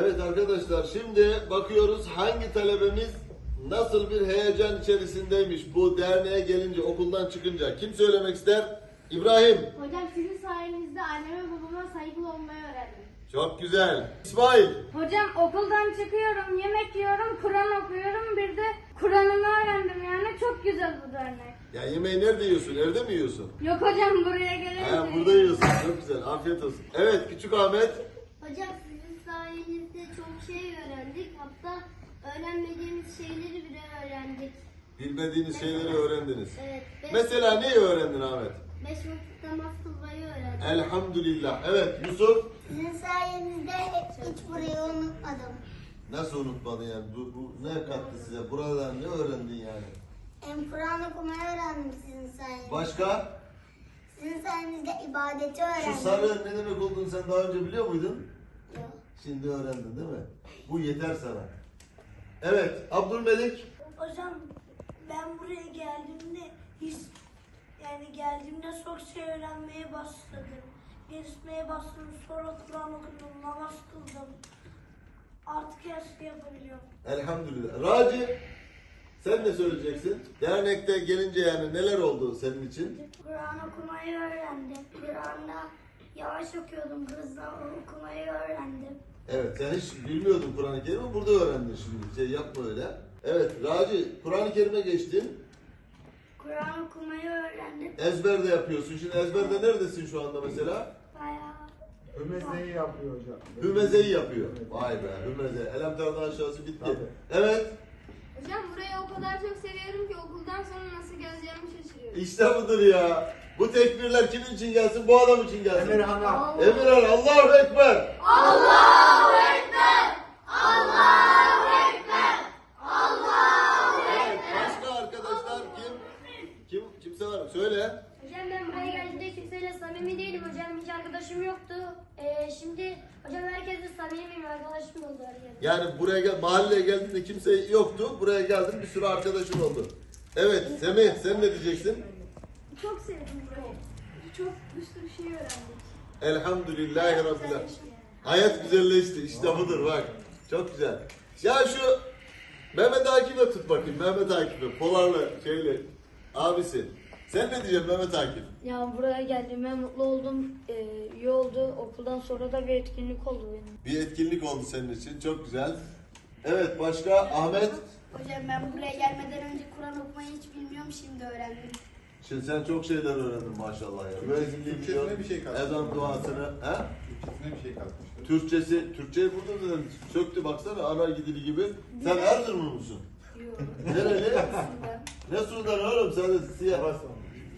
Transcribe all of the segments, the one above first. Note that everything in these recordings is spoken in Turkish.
Evet arkadaşlar şimdi bakıyoruz hangi talebemiz nasıl bir heyecan içerisindeymiş bu derneğe gelince okuldan çıkınca. Kim söylemek ister? İbrahim. Hocam sizin sayenizde anneme babama saygılı olmayı öğrendim. Çok güzel. İsmail. Hocam okuldan çıkıyorum, yemek yiyorum, Kur'an okuyorum. Bir de Kur'an'ımı öğrendim yani. Çok güzel bu dernek. Ya yemeği nerede yiyorsun? Evde mi yiyorsun? Yok hocam buraya gelince. Ha, burada yiyorsun. Çok güzel. Afiyet olsun. Evet küçük Ahmet. Şey öğrendik. Hatta öğrenmediğimiz şeyleri bile öğrendik. Bilmediğiniz şeyleri öğrendiniz. Evet. Beş, Mesela neyi öğrendin Ahmet? beş vakit namaz kılmayı öğrendik. Elhamdülillah. Evet Yusuf. Sizin sayenizde hiç burayı unutmadım. Nasıl unutmadın yani? Bu, bu ne kattı size? Buradan ne öğrendin yani? Hem Kur'an okumayı öğrendim sizin sayenizde. Başka? Sizin sayenizde ibadeti Şu öğrendim. sarı ne demek olduğunu sen daha önce biliyor muydun? Şimdi öğrendin değil mi? Bu yeter sana. Evet, Abdülmelik. Hocam ben buraya geldiğimde hiç yani geldiğimde çok şey öğrenmeye başladım. Gezmeye başladım. Sonra Kur'an okudum, namaz kıldım. Artık her şeyi yapabiliyorum. Elhamdülillah. Raci, sen ne söyleyeceksin? Dernekte gelince yani neler oldu senin için? Kur'an okumayı öğrendim. Kur'an'da yavaş okuyordum, hızla okumayı öğrendim. Evet, sen hiç bilmiyordun Kur'an-ı Kerim'i, burada öğrendin şimdi. Şey yapma öyle. Evet, Raci, Kur'an-ı Kerim'e geçtin. Kur'an okumayı öğrendim. Ezber de yapıyorsun. Şimdi ezberde neredesin şu anda mesela? Bayağı Ömezeyi yapıyor hocam. Hümeze'yi yapıyor. Vay be, Hümeze. Elemtar'dan aşağısı bitti. Tabii. Evet, Hocam burayı o kadar çok seviyorum ki okuldan sonra nasıl geleceğimi şaşırıyorum. işte budur ya. Bu tekbirler kimin için gelsin? Bu adam için gelsin. Emirhan'a. Emirhan Allahu Ekber. Evet, başka arkadaşlar kim? Kim kimse var mı? Söyle. Hocam ben buraya geldiğimde kimseyle samimi değilim hocam. Hiç arkadaşım yoktu. Ee, şimdi hocam herkesle samimiyim. Arkadaşım oldu herkes. Yani buraya gel mahalleye geldiğinde kimse yoktu. Buraya geldin bir sürü arkadaşın oldu. Evet Semih sen ne diyeceksin? Çok sevdim burayı. Çok bir sürü şey öğrendik. Elhamdülillahi Rabbil Alemin. Hayat güzelleşti. İşte budur bak. Çok güzel. Ya şu Mehmet Akif'e tut bakayım. Mehmet Akif'e. Polarlı şeyle. Abisi. Sen ne diyeceksin Mehmet Akif? Ya buraya geldiğime mutlu oldum. Ee, iyi oldu. Okuldan sonra da bir etkinlik oldu benim. Bir etkinlik oldu senin için. Çok güzel. Evet başka Ahmet. Hocam ben buraya gelmeden önce Kur'an okumayı hiç bilmiyorum şimdi öğrendim. Şimdi sen çok şeyler öğrendin maşallah ya. Müezzinliği Türkçesine biliyorsun. bir şey katmış. Ezan duasını. He? Türkçesine bir şey katmıştır. Türkçesi, Türkçeyi burada zaten söktü baksana ana gidili gibi. Sen Erzurumlu musun? Nereli? ne Sudan oğlum sen de siyah.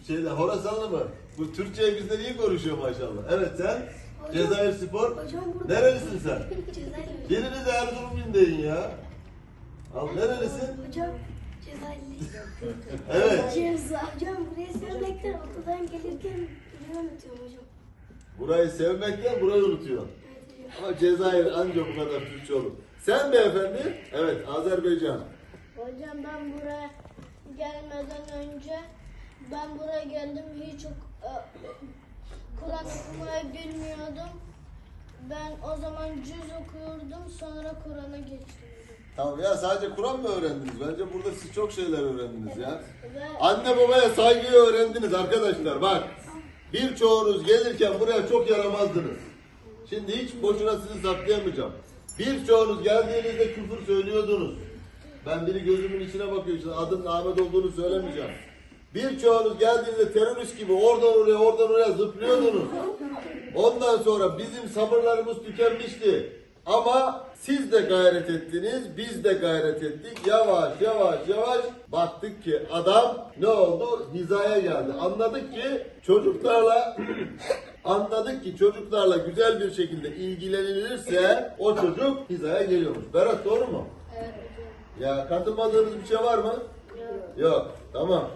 Şeyde Horasanlı mı? Bu Türkçeyi bizden iyi konuşuyor maşallah. Evet sen? Cezayir Spor. Hocam burada Nerelisin sen? Biriniz Erzurumluyum deyin ya. Al nerelisin? Hocam Cezayirli. Evet. Ceza. Hocam buraya sevmekten okuldan gelirken bunu unutuyorum hocam. Burayı sevmekten burayı unutuyor. Ama Cezayir anca bu kadar Türkçe olur. Sen beyefendi? Evet Azerbaycan. Hocam ben buraya gelmeden önce ben buraya geldim hiç ok- e, Kur'an okumayı bilmiyordum. Ben o zaman cüz okuyordum sonra Kur'an'a geçtim. Tamam ya sadece Kur'an mı öğrendiniz? Bence burada siz çok şeyler öğrendiniz ya. Anne babaya saygıyı öğrendiniz arkadaşlar bak. Birçoğunuz gelirken buraya çok yaramazdınız. Şimdi hiç boşuna sizi saklayamayacağım. Birçoğunuz geldiğinizde küfür söylüyordunuz. Ben biri gözümün içine bakıyor. Şimdi adının Ahmet olduğunu söylemeyeceğim. Birçoğunuz geldiğinizde terörist gibi oradan oraya oradan oraya zıplıyordunuz. Ondan sonra bizim sabırlarımız tükenmişti. Ama siz de gayret ettiniz, biz de gayret ettik. Yavaş yavaş yavaş baktık ki adam ne oldu? Hizaya geldi. Anladık ki çocuklarla anladık ki çocuklarla güzel bir şekilde ilgilenilirse o çocuk hizaya geliyormuş. Berat doğru mu? evet, Ya katılmadığınız bir şey var mı? Yok. Tamam.